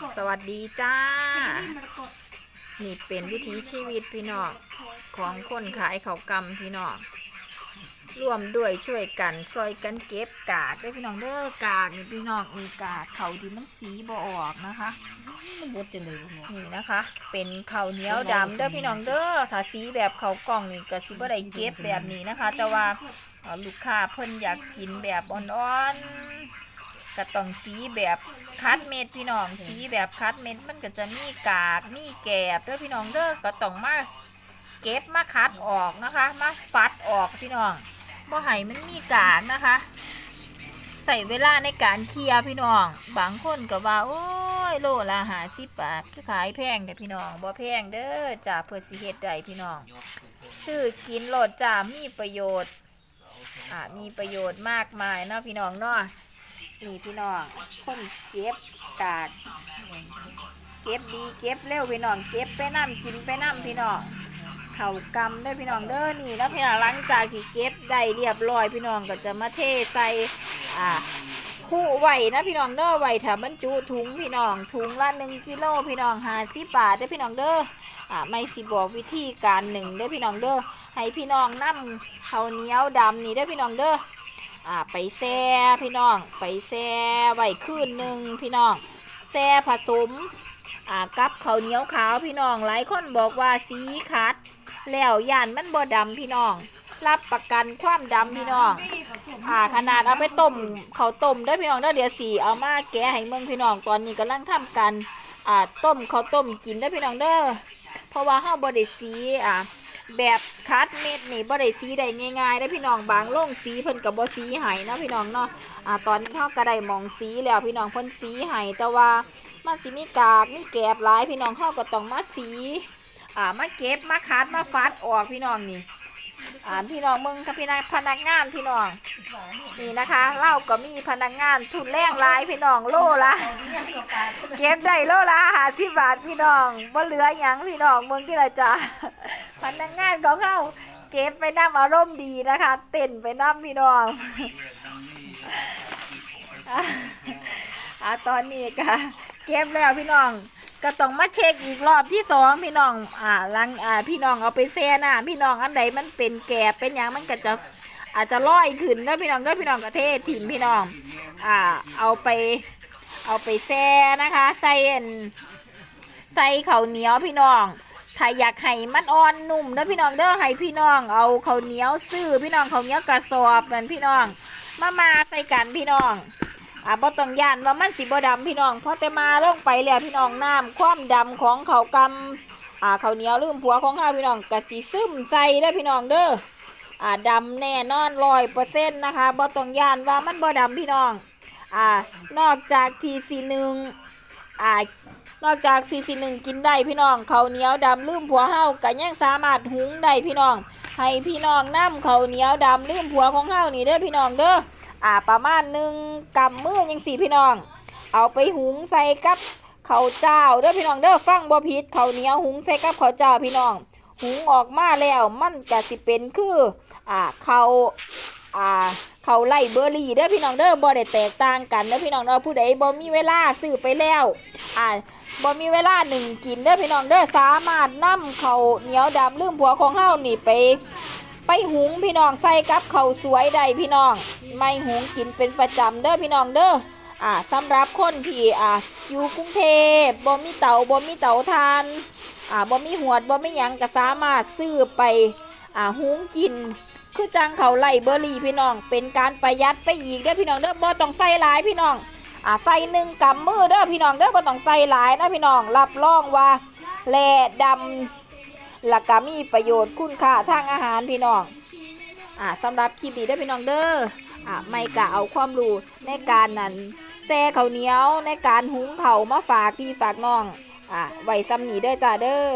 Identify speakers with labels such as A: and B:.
A: กต
B: สวัสดีจ้า
A: ซีรีส์มรกต
B: นี่เป็นวิถีชีวิตพี่น้องของคนขายเขาวกำพี่น้องร่วมด้วยช่วยกันซอยกันเก็บกากได้พี่น้องเด้อกากนี่พี่น้องมีกากเขาที่มันสีบ่ออกนะคะ
C: มันบดจังเลยเนี่ย
B: นี่นะคะ เป็นข้าวเหนียวดำเด้อพี่น้องเด้อถ้าสีแบบข้าวกล่องนี่ก็สิบ่ได้เก็บแบบนี้นะคะ แต่ว่าเอ่อลูกค้าเพิ่นอยากกินแบบอ่อนๆ ก็ต้องสีแบบคัดเม็ดพี่น้องสีแบบคัดเม็ดมันก็จะมีกากมีแกบเด้อพี่น้องเด้อก็ต้องมาเก็บมาคัดออกนะคะ มาฟัดออกพี่น้องบ่ให้มันมีกากนะคะ ใส่เวลาในการเคลียร์พี่น้อง บางคนก็ว่าโอ้ยโลละหาสิบบาทขายแพงแต่พี่น้องบ่แพงเด้อจ่าเพื่อสิเฮ็ดได้พี่น้องซื้อกินโหลดจ่ามีประโยชน์อ่ามีประโยชน์มากมายเนาะพี่น้องเนาะ นี่พี่น้องคนเก็บกาด เก็บดีเก็บเร็วพี่น้องเก็บไปน้ำกินไปน้ำพี่น้องเข่ากำได้พี่น้องเด้อนี่แล้วพี่น้องหลังจากที่เก็บได้เรียบร้อยพี่น้องก็จะมาเทใส่อ่าคู่ไหวนะพี่น้องเด้อไหวถ้าบรรจุถุงพี่น้องถุงละหนึ่งกิโลพี่น้องหาสิบบาทเด้พี่น้องเด้ออ่าไม่สิบอกวิธีการหนึ่งเด้พี่น้องเด้อให้พี่น้องนั่มข้าวเหนียวดำนี่เด้พี่น้องเด้อ อ่าไปแช่พี่น้อง ไปแช่ไว้คืนหนึ่งพี่น้องแช่ผสมอ่ากับข้าวเหนียวขาวพี่น้องหลายคนบอกว่าสีคัด แล้วย่านมันบ่ดำพี่น้อง รับประกันความดำพี่น้องอ่าขนาดเอาไปต้มเขาต้มได้พี่น้องเด้อเดี๋ยวสีเอามาแกะให้เมืองพี่น้องตอนนี้กำลังทำกันอ่าต้มเขาต้มกินได้พี่น้องเด้อเพราะว่าเฮาบ่ได้สีอ่า แบบคัดเม็ดนี่บ่ได้สีได้ง่ายๆได้พี่น้องบางโรงสีเพิ่นกับบ่สีให้นะพี่น้องเนาะอ่าตอนนี้เฮาก็ได้มองสีแล้วพี่น้องเพิ่นสีให้แต่ว่ามันสิมีกากมีแกบหลายพี่น้องเฮาก็ต้องมาสีอ่ามาเก็บมาคัดมาฟัดออกพี่น้องนี่ อ่าพี่น้องมึงกับพี่นายพนักงานพี่น้อง นี่นะคะเล่าก็มีพนักงานทุนแรงหลายพี่น้องโลละเก็บได้โลละหาสิบบาทพี่น้องบ่เหลือหยังพี่น้องมืองที่ละจ้าพนักงานของเขาเก็บไปน้ำอารมณ์ดีนะคะ เต้นไปน้ำพี่น้องอะอะตอนนี้ก็เก็บแล้วพี่น้อง ก็ต้องมาเช็คอีกรอบที่สองพี่น้อง อ่าลังอ่า พี่น้องเอาไปแช่น่ะพี่น้องอันใดมันเป็นแกบเป็นยังมันก็จะอาจจะลอยขึ้นเด้อพี่น้องเด้อพี่น้องกระเทศถิ่มพี่น้อง อ่า เอาไป เอาไปแช่นะคะใส่ใส่ข้าวเหนียวพี่น้องถ้าอยากให้มันอ่อนนุ่มเด้อพี่น้องเด้อให้พี่น้องเอาข้าวเหนียวซื้อพี่น้องข้าวเหนียวกระสอบนั่นพี่น้อง มามาใส่กันพี่น้อง อ่าบ่ต้องย่านว่ามันสิบ่ดำพี่น้องพราะแต่มาลงไปแล้วพี่น้องน้ำความดำของเขากำอ่าข้าเหนียวลืมผัวของข้าพี่น้องกะสิซึมใส่เด้พี่น้องเด้ออ่าดำแน่นอนร้อยเปอร์เซ็นต์นะคะบ่ต้องย่านว่ามันบ่ดำพี่น้องอ่านอกจากทีซีหนึ่งอ่านอกจากซีซีหนึ่งกินได้พี่น้องเขาเหนียวดำลืมผัวเฮาก็ยังสามารถหุงได้พี่น้องให้พี่น้องน้ำเขาเหนียวดำลืมผัวของเฮานี่เด้อพี่น้องเด้อ อ่าประมาณหนึ่งกำมือยังสี่พี่น้อง เอาไปหุงใส่กับข้าวเจ้าเด้อพี่น้องเด้อฟังบ่ผิดข้าวเหนียวหุงใส่กับข้าวเจ้าพี่น้อง หุงออกมาแล้วมันก็สิเป็นคืออ่าเขาอ่าเขาไล่เบอร์รี่เด้อพี่น้องเด้อบ่ได้แตกต่างกันเด้อพี่น้องเด้อผู้ใดบ่มีเวลาซื้อไปแล้วอ่าบ่มีเวลาหนึ่งกินเด้อพี่น้องเด้อสามารถนำเขาวเหนียวดำลืมผัวของเฮานี่ไป ไปหุงพี่น้องใส่กับเขาวสวยได้พี่น้อง ไม่หุงกินเป็นประจำเด้อพี่น้องเด้ออ่าสำหรับคนที่อ่าอยู่กรุงเทพบ่มีเตาบ่มีเตาทานอ่าบ่มีหวดบ่มีหยังก็สามารถซื้อไปอ่าหุงกิน คือจังเขาไล่เบอร์รี่พี่น้อง เป็นการประหยัดไปอีกเด้อพี่น้องเด้อบ่ต้องใส่หลายพี่น้องอ่าใส่หนึ่งกำมือเด้อพี่น้องเด้อบ่ต้องใส่หลายนะพี่น้องรับรองว่าแหล่ดำ แล้วก็มีประโยชน์คุณค่าทางอาหารพี่น้องอ่าสำหรับคลิปนี้ได้พี่น้องเด้ออ่าไม่กะเอาความรู้ในการนั้นแซ่ข้าวเหนียวในการหุงเขามาฝากพี่ฝากน้องอ่าไว้ซ้ำนี้เด้จ้าเด้อ